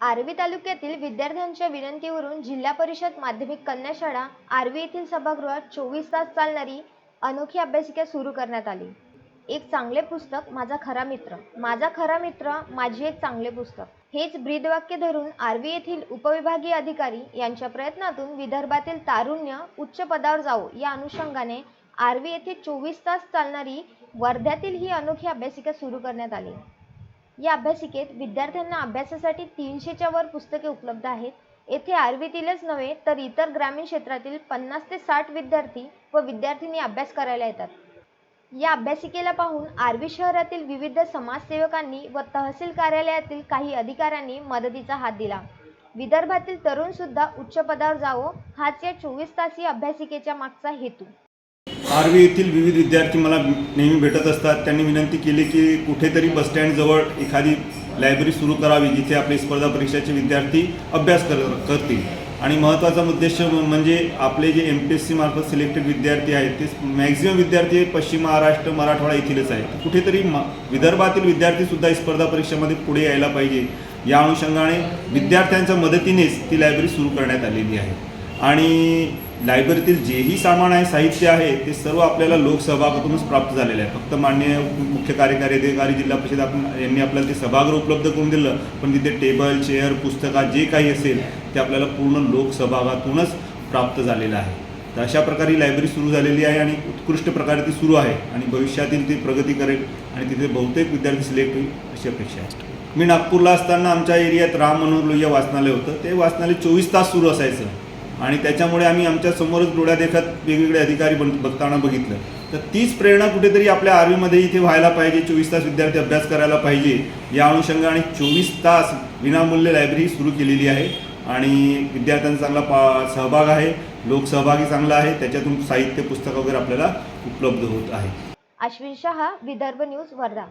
आर्वी तालुक्यातील विद्यार्थ्यांच्या विनंतीवरून जिल्हा परिषद माध्यमिक कन्या शाळा आर्वी येथील सभागृहात चोवीस तास चालणारी अनोखी अभ्यासिका सुरू करण्यात आली. एक चांगले पुस्तक माझा खरा मित्र. माझा खरा मित्र माझी एक चांगले पुस्तक. हेच ब्रीदवाक्य धरून आर्वी येथील उपविभागीय अधिकारी यांच्या प्रयत्नातून विदर्भातील तारुण्य उच्च पदावर जावो या अनुषंगाने आर्वी येथे चोवीस तास चालणारी वर्ध्यातील ही अनोखी अभ्यासिका सुरू करण्यात आली. या अभ्यासिकेत विद्यार्थ्यांना अभ्यासासाठी तीनशेच्या वर पुस्तके उपलब्ध आहेत. येथे आर्वीतीलच नव्हे तर इतर ग्रामीण क्षेत्रातील पन्नास ते साठ विद्यार्थी व विद्यार्थिनी अभ्यास करायला येतात. या अभ्यासिकेला पाहून आर्वी शहरातील विविध समाजसेवकांनी व तहसील कार्यालयातील काही अधिकाऱ्यांनी मदतीचा हात दिला. विदर्भातील तरुण सुद्धा उच्च पदावर जावो हाच या चोवीस तासी अभ्यासिकेच्या मागचा हेतू. आर्वी येथील विविध विद्यार्थी मला नेहमी भेटत असतात. त्यांनी विनंती केली की कुठेतरी बसस्टँडजवळ एखादी लायब्ररी सुरू करावी जिथे आपले स्पर्धा परीक्षाचे विद्यार्थी अभ्यास कर करतील. आणि महत्त्वाचा उद्देश म्हणजे आपले जे M P S C selected selected विद्यार्थी आहेत ते मॅक्झिमम विद्यार्थी पश्चिम महाराष्ट्र मराठवाडा येथीलच आहेत. कुठेतरी मा विदर्भातील विद्यार्थीसुद्धा ही स्पर्धा परीक्षेमध्ये पुढे यायला पाहिजे. या अनुषंगाने विद्यार्थ्यांच्या मदतीनेच ती लायब्ररी सुरू करण्यात आलेली आहे. आणि लायब्ररीतील जेही सामान आहे साहित्य आहे ते सर्व आपल्याला लोकसहभागातूनच प्राप्त झालेलं आहे. फक्त मान्य मुख्य कार्यकारी अधिकारी जिल्हा परिषद आपण यांनी आपल्याला ते सभागृह उपलब्ध करून दिलं पण तिथे टेबल चेअर पुस्तकात जे काही असेल ते आपल्याला पूर्ण लोकसहभागातूनच प्राप्त झालेलं आहे. तर अशा प्रकारे लायब्ररी सुरू झालेली आहे आणि उत्कृष्ट प्रकारे ती सुरू आहे आणि भविष्यातील ती प्रगती करेल आणि तिथे बहुतेक विद्यार्थी सिलेक्ट होईल अशी अपेक्षा आहे. मी नागपूरला असताना आमच्या एरियात राम मनोहर लोहिया वाचनालय होतं. ते वाचनालय चोवीस तास सुरू असायचं. आणि त्याच्यामुळे आम्ही आमच्या समोरच डोळ्या देखत वेगवेगळे अधिकारी बन बघताना बघितलं. तर तीच प्रेरणा कुठेतरी आपल्या आर्मीमध्ये इथे व्हायला पाहिजे चोवीस तास विद्यार्थी अभ्यास करायला पाहिजे या अनुषंगाने चोवीस तास विनामूल्य लायब्ररी सुरू केलेली आहे. आणि विद्यार्थ्यांचा चांगला पा सहभाग आहे लोकसहभागी चांगला आहे त्याच्यातून साहित्य पुस्तकं वगैरे आपल्याला उपलब्ध होत आहे. अश्विन शहा विदर्भ न्यूज वर्धा.